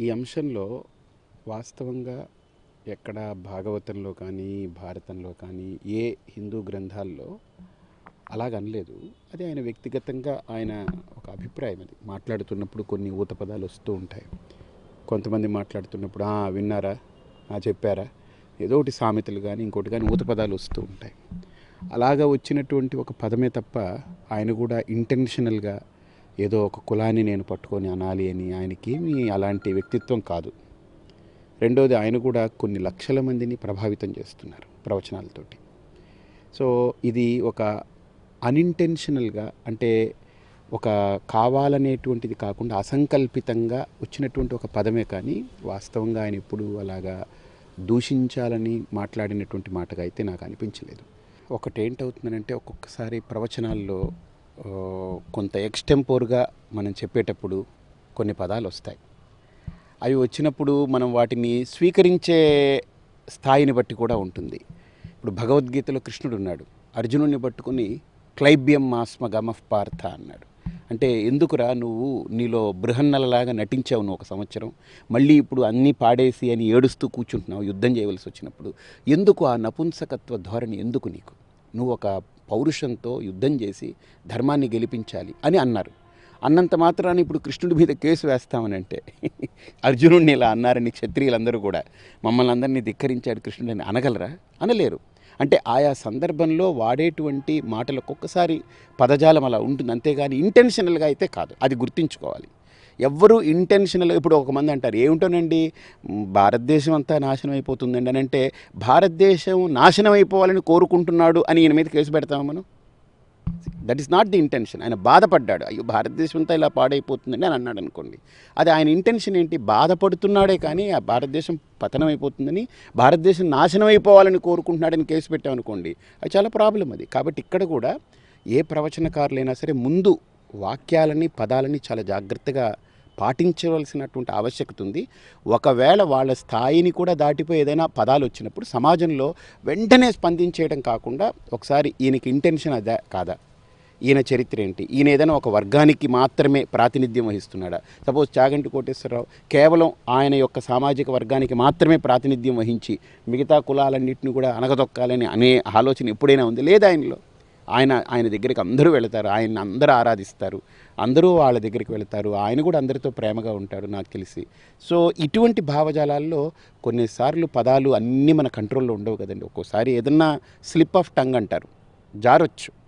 ఈ అంశంలో వాస్తవంగా ఎక్కడ భాగవతంలో కానీ భారతంలో కానీ ఏ హిందూ గ్రంథాల్లో అలాగనలేదు అది ఆయన వ్యక్తిగతంగా ఆయన ఒక అభిప్రాయం అది. మాట్లాడుతున్నప్పుడు కొన్ని ఊత పదాలు వస్తూ ఉంటాయి. కొంతమంది మాట్లాడుతున్నప్పుడు "ఆ, విన్నారా? ఆ, చెప్పారా? ఏదో ఒకటి సామెతలు కానీ ఇంకోటి కానీ ఊత పదాలు వస్తూ ఉంటాయి. అలాగా వచ్చినటువంటి ఒక పదమే తప్ప ఆయన కూడా ఇంటెన్షనల్గా ఏదో ఒక కులాన్ని నేను పట్టుకొని అనాలి అని ఆయనకేమీ అలాంటి వ్యక్తిత్వం కాదు. రెండోది ఆయన కూడా కొన్ని లక్షల మందిని ప్రభావితం చేస్తున్నారు ప్రవచనాలతోటి. సో ఇది ఒక అన్ఇంటెన్షనల్గా అంటే ఒక కావాలనేటువంటిది కాకుండా అసంకల్పితంగా వచ్చినటువంటి ఒక పదమే కానీ వాస్తవంగా ఆయన ఎప్పుడు అలాగా దూషించాలని మాట్లాడినటువంటి మాటగా అయితే నాకు అనిపించలేదు. ఒకటేంటవుతుందంటే ఒక్కొక్కసారి ప్రవచనాల్లో కొంత ఎక్స్టెంపోర్గా మనం చెప్పేటప్పుడు కొన్ని పదాలు వస్తాయి. అవి వచ్చినప్పుడు మనం వాటిని స్వీకరించే స్థాయిని బట్టి కూడా ఉంటుంది. ఇప్పుడు భగవద్గీతలో కృష్ణుడు ఉన్నాడు. అర్జునుడిని పట్టుకుని క్లైబ్యం మాస్మ గమఫ్ పార్థ అన్నాడు. అంటే ఎందుకురా నువ్వు నీలో బృహన్నలలాగా నటించావు నువ్వు ఒక సంవత్సరం మళ్ళీ ఇప్పుడు అన్నీ పాడేసి అని ఏడుస్తూ కూర్చుంటున్నావు యుద్ధం చేయవలసి వచ్చినప్పుడు. ఎందుకు ఆ నపుంసకత్వ ధోరణి ఎందుకు నీకు? నువ్వు ఒక పౌరుషంతో యుద్ధం చేసి ధర్మాన్ని గెలిపించాలి అని అన్నారు. అన్నంత మాత్రాన్ని ఇప్పుడు కృష్ణుడి మీద కేసు వేస్తామని అంటే అర్జునుడిని ఇలా అన్నారని క్షత్రియులందరూ కూడా మమ్మల్ని అందరినీ ధిక్కరించాడు కృష్ణుడిని అనగలరా? అనలేరు. అంటే ఆయా సందర్భంలో వాడేటువంటి మాటలకు ఒక్కసారి పదజాలం అలా ఉంటుంది. అంతేగాని ఇంటెన్షనల్గా అయితే కాదు. అది గుర్తుంచుకోవాలి. ఎవ్వరూ ఇంటెన్షనల్ ఇప్పుడు ఒక మంది అంటారు ఏమిటోనండి? భారతదేశం అంతా నాశనం అయిపోతుందండి అని అంటే భారతదేశం నాశనం అయిపోవాలని కోరుకుంటున్నాడు అని ఈయన మీద కేసు పెడతాము మనం? That is not the intention ఆయన బాధపడ్డాడు. అయ్యో భారతదేశం అంతా ఇలా పాడైపోతుందని అని అన్నాడు అనుకోండి. అది ఆయన ఇంటెన్షన్ ఏంటి? బాధపడుతున్నాడే కానీ ఆ భారతదేశం పతనం అయిపోతుందని భారతదేశం నాశనం అయిపోవాలని కోరుకుంటున్నాడని కేసు పెట్టామనుకోండి అది చాలా ప్రాబ్లం అది. కాబట్టి ఇక్కడ కూడా ఏ ప్రవచనకారులైనా సరే ముందు వాక్యాలని పదాలని చాలా జాగ్రత్తగా పాటించవలసినటువంటి ఆవశ్యకత ఉంది. ఒకవేళ వాళ్ళ స్థాయిని కూడా దాటిపోయి ఏదైనా పదాలు వచ్చినప్పుడు సమాజంలో వెంటనే స్పందించేయడం కాకుండా ఒకసారి ఈయనకి ఇంటెన్షన్ అదే కాదా? ఈయన చరిత్ర ఏంటి? ఈయన ఏదైనా ఒక వర్గానికి మాత్రమే ప్రాతినిధ్యం వహిస్తున్నాడా? సపోజ్ చాగంటి కోటేశ్వరరావు కేవలం ఆయన యొక్క సామాజిక వర్గానికి మాత్రమే ప్రాతినిధ్యం వహించి మిగతా కులాలన్నింటినీ కూడా అనగదొక్కాలని అనే ఆలోచన ఎప్పుడైనా ఉంది? లేదా ఆయనలో? ఆయన ఆయన దగ్గరికి అందరూ వెళతారు ఆయన అందరూ ఆరాధిస్తారు అందరూ వాళ్ళ దగ్గరికి వెళతారు ఆయన కూడా అందరితో ప్రేమగా ఉంటాడు నాకు తెలిసి. సో ఇటువంటి భావజాలాల్లో కొన్నిసార్లు పదాలు అన్నీ మన కంట్రోల్లో ఉండవు కదండి. ఒక్కోసారి ఏదన్నా స్లిప్ ఆఫ్ టంగ్ అంటారు జారొచ్చు.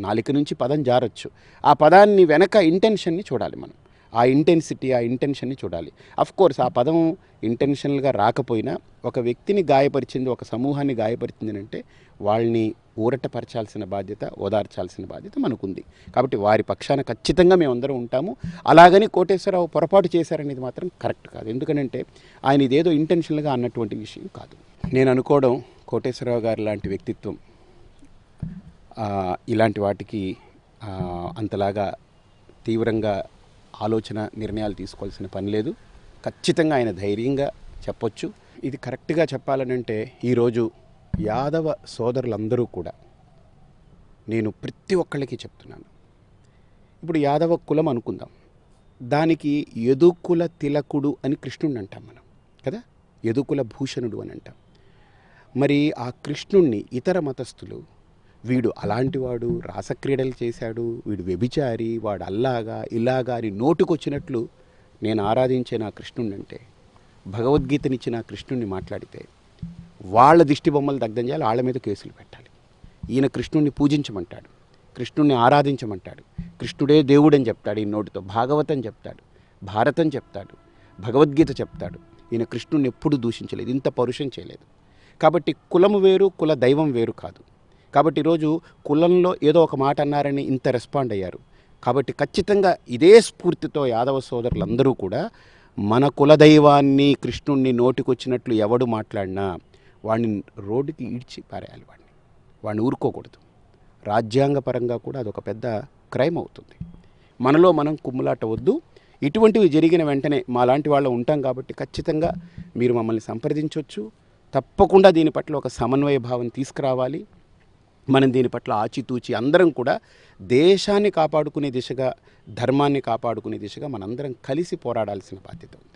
నాలుక నుంచి పదం జారొచ్చు. ఆ పదాన్ని వెనక ఇంటెన్షన్ని చూడాలి మనం. ఆ ఇంటెన్సిటీ ఆ ఇంటెన్షన్ని చూడాలి. అఫ్ కోర్స్ ఆ పదం ఇంటెన్షనల్గా రాకపోయినా ఒక వ్యక్తిని గాయపరిచింది ఒక సమూహాన్ని గాయపరిచింది అంటే వాళ్ళని ఊరటపరచాల్సిన బాధ్యత ఓదార్చాల్సిన బాధ్యత మనకుంది. కాబట్టి వారి పక్షాన ఖచ్చితంగా మేమందరం ఉంటాము. అలాగని కోటేశ్వరరావు పొరపాటు చేశారనేది మాత్రం కరెక్ట్ కాదు. ఎందుకంటే ఆయన ఇదేదో ఇంటెన్షనల్గా అన్నటువంటి విషయం కాదు. నేను అనుకోవడం కోటేశ్వరరావు గారు లాంటి వ్యక్తిత్వం ఇలాంటి వాటికి అంతలాగా తీవ్రంగా ఆలోచన నిర్ణయాలు తీసుకోవాల్సిన పని లేదు. ఖచ్చితంగా ఆయన ధైర్యంగా చెప్పొచ్చు. ఇది కరెక్ట్గా చెప్పాలనంటే ఈరోజు యాదవ సోదరులందరూ కూడా నేను ప్రతి ఒక్కళ్ళకి చెప్తున్నాను. ఇప్పుడు యాదవ కులం అనుకుందాం. దానికి యదుకుల తిలకుడు అని కృష్ణుడిని అంటాం మనం కదా? యదుకుల భూషణుడు అని అంటాం. మరి ఆ కృష్ణుణ్ణి ఇతర మతస్థులు వీడు అలాంటివాడు రాసక్రీడలు చేశాడు వీడు వ్యభిచారి వాడు అల్లాగా ఇలాగా అని నోటుకొచ్చినట్లు నేను ఆరాధించే నా కృష్ణుణ్ణంటే భగవద్గీతనిచ్చిన భగవద్గీతనిచ్చి నా కృష్ణుణ్ణి మాట్లాడితే వాళ్ళ దిష్టి బొమ్మలు దగ్ధం చేయాలి వాళ్ళ మీద కేసులు పెట్టాలి. ఈయన కృష్ణుణ్ణి పూజించమంటాడు కృష్ణుణ్ణి ఆరాధించమంటాడు కృష్ణుడే దేవుడని చెప్తాడు ఈ నోటితో భాగవతం చెప్తాడు భారతం చెప్తాడు భగవద్గీత చెప్తాడు. ఈయన కృష్ణుణ్ణి ఎప్పుడు దూషించలేదు ఇంత పరుషం చేయలేదు. కాబట్టి కులము వేరు కుల దైవం వేరు కాదు. కాబట్టి ఈరోజు కులంలో ఏదో ఒక మాట అన్నారని ఇంత రెస్పాండ్ అయ్యారు. కాబట్టి ఖచ్చితంగా ఇదే స్ఫూర్తితో యాదవ సోదరులందరూ కూడా మన కులదైవాన్ని కృష్ణుణ్ణి నోటికొచ్చినట్లు ఎవడు మాట్లాడినా వాడిని రోడ్డుకి ఈడ్చి పారేయాలి వాడిని వాడిని ఊరుకోకూడదు. రాజ్యాంగపరంగా కూడా అదొక పెద్ద క్రైమ్ అవుతుంది. మనలో మనం కుమ్ములాట వద్దు. ఇటువంటివి జరిగిన వెంటనే మా లాంటి వాళ్ళు ఉంటాం కాబట్టి ఖచ్చితంగా మీరు మమ్మల్ని సంప్రదించవచ్చు తప్పకుండా దీని పట్ల ఒక సమన్వయ భావం తీసుకురావాలి. మనం దీని పట్ల ఆచితూచి అందరం కూడా దేశాన్ని కాపాడుకునే దిశగా ధర్మాన్ని కాపాడుకునే దిశగా మనందరం కలిసి పోరాడాల్సిన బాధ్యత ఉంది.